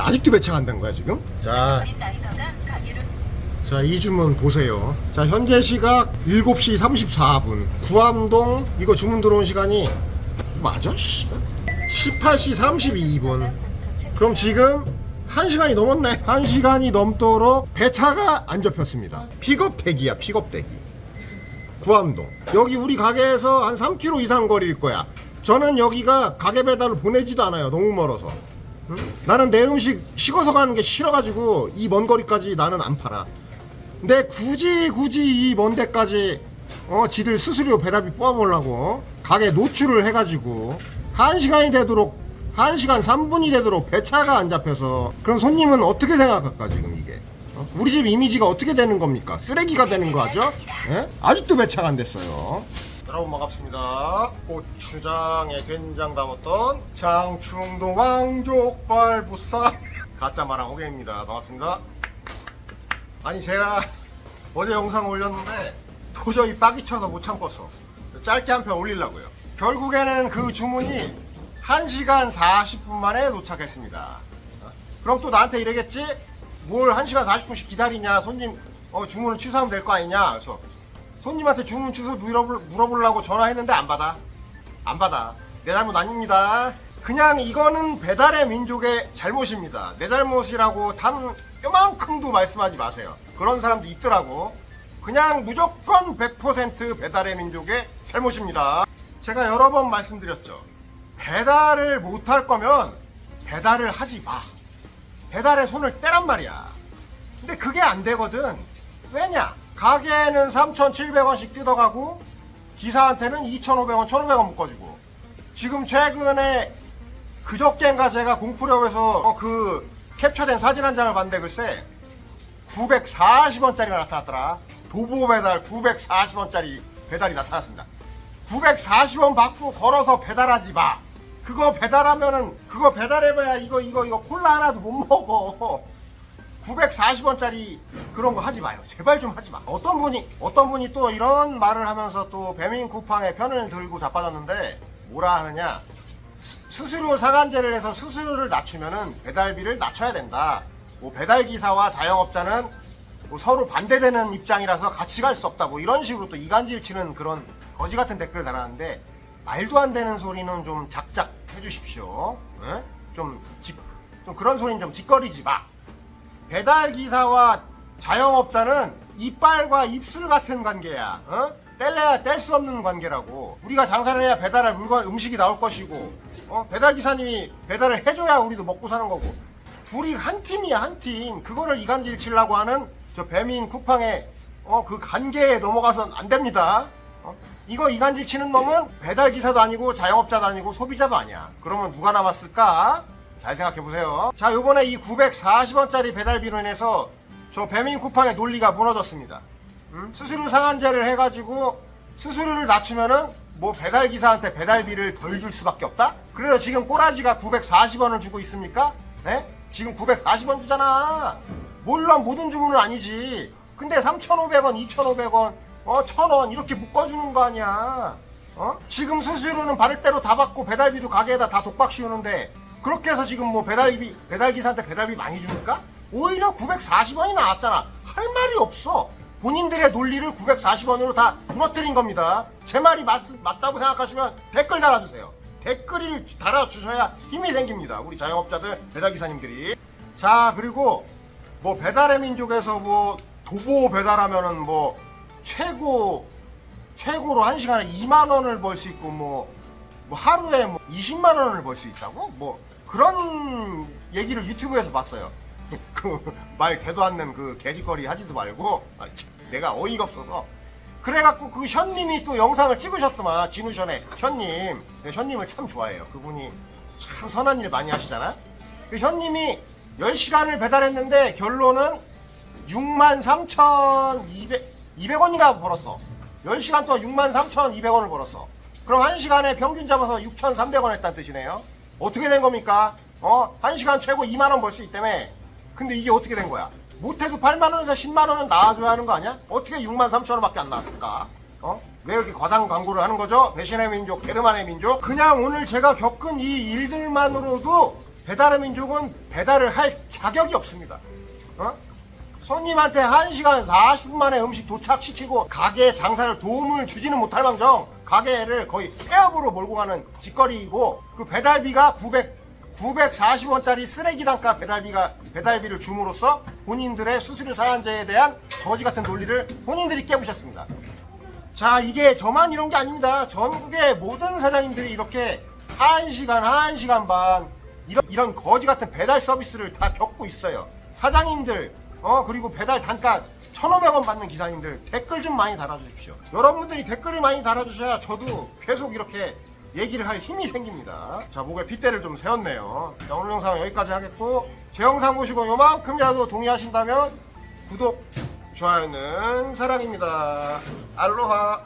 자, 아직도 배차한다는 거야 지금? 자, 자, 이 주문 보세요. 자, 현재 시각 7시 34분. 구암동 이거 주문 들어온 시간이 맞아? 씨. 18시 32분. 그럼 지금 1시간이 넘었네. 1시간이 넘도록 배차가 안 접혔습니다. 픽업 대기야, 픽업 대기. 구암동. 여기 우리 가게에서 한 3km 이상 거리일 거야. 저는 여기가 가게 배달을 보내지도 않아요. 너무 멀어서. 응? 나는 내 음식 식어서 가는 게 싫어가지고 이 먼 거리까지 나는 안 팔아. 근데 굳이 굳이 이 먼 데까지 어 지들 수수료 배달비 뽑아보려고 가게 노출을 해가지고 한 시간이 되도록 한 시간 3분이 되도록 배차가 안 잡혀서 그럼 손님은 어떻게 생각할까 지금 이게 어? 우리 집 이미지가 어떻게 되는 겁니까 쓰레기가 되는 거 하죠? 예? 아직도 배차가 안 됐어요. 여러분 반갑습니다. 고추장에 된장 담았던 장충동 왕족발 부사 가짜 마랑 호갱입니다. 반갑습니다. 아니 제가 어제 영상 올렸는데 도저히 빡이 쳐서 못 참겠어 짧게 한 편 올리려고요 결국에는 그 주문이 1시간 40분 만에 도착했습니다 어? 그럼 또 나한테 이러겠지? 뭘 1시간 40분씩 기다리냐 손님 어, 주문을 취소하면 될 거 아니냐 그래서 손님한테 주문 취소 물어볼, 물어보려고 전화했는데 안 받아 안 받아. 내 잘못 아닙니다. 그냥 이거는 배달의 민족의 잘못입니다. 내 잘못이라고 단 요만큼도 말씀하지 마세요. 그런 사람도 있더라고. 그냥 무조건 100% 배달의 민족의 잘못입니다. 제가 여러 번 말씀드렸죠. 배달을 못할 거면 배달을 하지 마. 배달에 손을 떼란 말이야. 근데 그게 안 되거든. 왜냐? 가게에는 3,700원씩 뜯어가고 기사한테는 2,500원, 1,500원 묶어주고. 지금 최근에 그저께인가 제가 공풀협에서 어, 그 캡처된 사진 한 장을 봤는데 글쎄 940원짜리가 나타났더라. 도보 배달 940원짜리 배달이 나타났습니다. 940원 받고 걸어서 배달하지 마. 그거 배달하면은 그거 배달해봐야 이거 이거 이거 콜라 하나도 못 먹어 940원짜리 그런 거 하지 마요. 제발 좀 하지 마. 어떤 분이 어떤 분이 또 이런 말을 하면서 또 배민 쿠팡의 편을 들고 자빠졌는데 뭐라 하느냐? 수- 수수료 상한제를 해서 수수료를 낮추면은 배달비를 낮춰야 된다. 뭐 배달 기사와 자영업자는 뭐 서로 반대되는 입장이라서 같이 갈 수 없다. 뭐 이런 식으로 또 이간질 치는 그런 거지 같은 댓글 달았는데 말도 안 되는 소리는 좀 작작 해주십시오. 예? 좀, 직- 좀 그런 소리는 좀 짓거리지 마. 배달 기사와 자영업자는 이빨과 입술 같은 관계야. 어? 뗄래야 뗄 수 없는 관계라고. 우리가 장사를 해야 배달할 물건 음식이 나올 것이고, 어? 배달 기사님이 배달을 해줘야 우리도 먹고 사는 거고. 둘이 한 팀이야 한 팀. 그거를 이간질 치려고 하는 저 배민 쿠팡의 어, 그 관계에 넘어가선 안 됩니다. 어? 이거 이간질 치는 놈은 배달 기사도 아니고 자영업자도 아니고 소비자도 아니야. 그러면 누가 남았을까? 잘 생각해 보세요. 자, 요번에 이 940원짜리 배달비로 인해서 저 배민 쿠팡의 논리가 무너졌습니다. 음? 수수료 상한제를 해가지고 수수료를 낮추면은 뭐 배달 기사한테 배달비를 덜 줄 수밖에 없다? 그래서 지금 꼬라지가 940원을 주고 있습니까? 네? 지금 940원 주잖아. 물론 모든 주문은 아니지. 근데 3,500원, 2,500원, 어, 1,000원 이렇게 묶어주는 거 아니야. 어? 지금 수수료는 받을 대로 다 받고 배달비도 가게에다 다 독박 씌우는데 그렇게 해서 지금 뭐 배달비 배달 기사한테 배달비 많이 주니까 오히려 940원이 나왔잖아. 할 말이 없어. 본인들의 논리를 940원으로 다 무너뜨린 겁니다. 제 말이 맞, 맞다고 생각하시면 댓글 달아주세요. 댓글을 달아주셔야 힘이 생깁니다. 우리 자영업자들, 배달기사님들이. 자, 그리고 뭐 배달의 민족에서 뭐 도보 배달하면은 뭐 최고 최고로 한 시간에 2만 원을 벌 수 있고 뭐, 뭐 하루에 뭐 20만 원을 벌 수 있다고 뭐 그런 얘기를 유튜브에서 봤어요. 그 말 대도 않는 그 개짓거리 하지도 말고 아, 참, 내가 어이가 없어서 그래갖고 그 현님이 또 영상을 찍으셨더만 진우션의 현님 네, 현님을 참 좋아해요. 그분이 참 선한 일 많이 하시잖아. 그 현님이 10시간을 배달했는데 결론은 6만 3,200 200원인가 벌었어. 10시간 동안 6만 3,200원을 벌었어. 그럼 1시간에 평균 잡아서 6,300원 했다는 뜻이네요. 어떻게 된 겁니까? 어? 1시간 최고 2만 원 벌 수 있다며. 근데 이게 어떻게 된 거야? 못해도 8만 원에서 10만 원은 나와줘야 하는 거 아니야? 어떻게 6만 3천 원밖에 안 나왔을까? 어? 왜 이렇게 과당 광고를 하는 거죠? 배신의 민족, 게르만의 민족? 그냥 오늘 제가 겪은 이 일들만으로도 배달의 민족은 배달을 할 자격이 없습니다. 어? 손님한테 1시간 40분 만에 음식 도착시키고 가게 장사를 도움을 주지는 못할 망정 가게를 거의 폐업으로 몰고 가는 짓거리이고 그 배달비가 900 940원짜리 쓰레기 단가 배달비가 배달비를 줌으로써 본인들의 수수료 상한제에 대한 거지 같은 논리를 본인들이 깨부셨습니다. 자, 이게 저만 이런 게 아닙니다. 전국의 모든 사장님들이 이렇게 1시간, 1시간 반 이런, 이런 거지 같은 배달 서비스를 다 겪고 있어요. 사장님들, 어, 그리고 배달 단가 1,500원 받는 기사님들 댓글 좀 많이 달아주십시오. 여러분들이 댓글을 많이 달아주셔야 저도 계속 이렇게 얘기를 할 힘이 생깁니다. 자, 목에 빗대를 좀 세웠네요. 자, 오늘 영상 여기까지 하겠고, 제 영상 보시고 요만큼이라도 동의하신다면 구독, 좋아요는 사랑입니다. 알로하.